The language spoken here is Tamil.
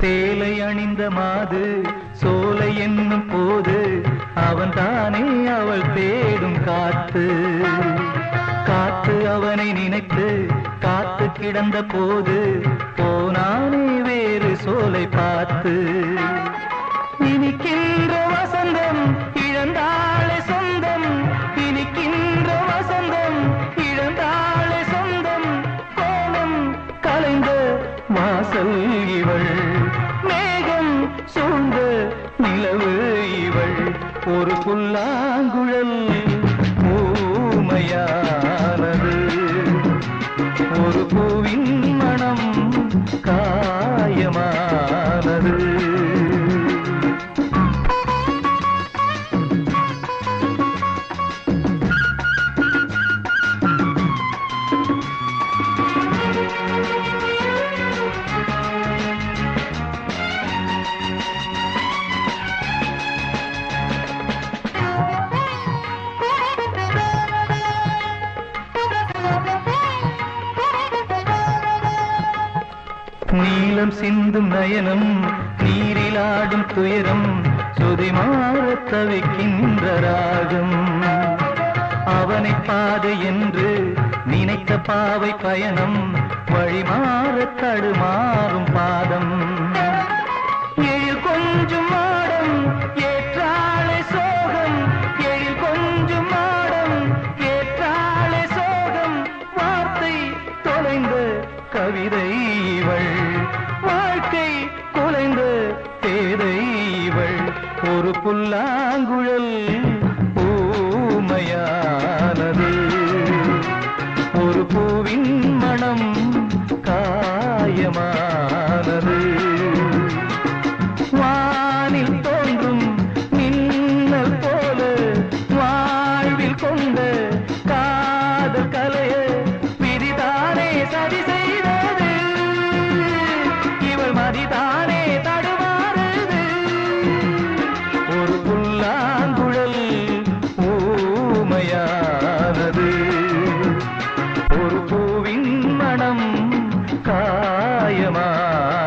சேலை அணிந்த மாது சோலை என்னும் போது அவன் தானே அவள் தேடும் காத்து. காத்து அவனை நினைத்து காத்து கிடந்த போது போனானே வேறு சோலை பார்த்து. இனிக்கின்ற வசந்தம் வாசல் இவள். மேகம் சூழ்ந்த நிலவு இவள். ஒரு புல்லாங்குழல் பூமையானது. ஒரு பூவின் மனம் காயமானது. நீலம் சிந்தும் நயனம் நீரிலாடும் துயரம் சுதிமாறத் தவிக்கின்ற ராகம். அவனை பாதை என்று நினைத்த பாவை பயணம் வழிமாறத் தடுமாறும் பாதம். கவிதை இவள். வாழ்க்கை குலைந்த தேதை இவள். ஒரு புல்லாங்குழல் பூமையானது ஒரு பூவின் மனம் காயமானது. 阿呀妈。